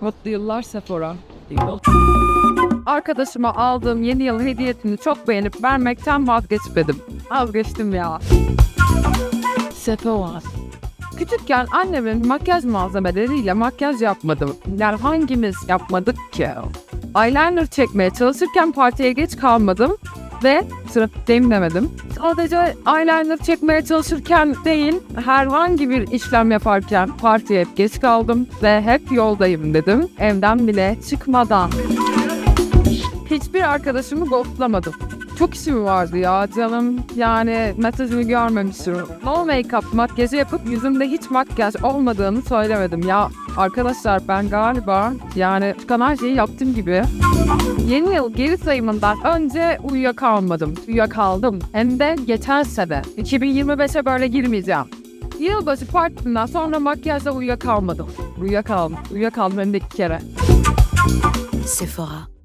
Mutlu yıllar Sephora. Arkadaşıma aldığım yeni yıl hediyesini çok beğenip vermekten vazgeçmedim. Vazgeçtim ya. Sephora. Küçükken annemin makyaj malzemeleriyle makyaj yapmadım. Yani hangimiz yapmadık ki? Eyeliner çekmeye çalışırken partiye geç kalmadım ve trafikteyim demedim. Sadece eyeliner çekmeye çalışırken değil, herhangi bir işlem yaparken partiye hep geç kaldım ve hep yoldayım dedim. Evden bile çıkmadan. Hiçbir arkadaşımı ghostlamadım. Çok işim vardı ya canım. Yani mesajını görmemişim. No make-up makyajı yapıp yüzümde hiç makyaj olmadığını söylemedim. Ya arkadaşlar ben galiba yani çıkan her şeyi yaptım gibi. Yeni yıl geri sayımından önce uyuyakalmadım. Uyuyakaldım. Hem de geçen sene. 2025'e böyle girmeyeceğim. Yılbaşı partisinden sonra makyajla uyuyakalmadım. Uyuyakaldım. Uyuyakaldım hem de iki kere. Sephora.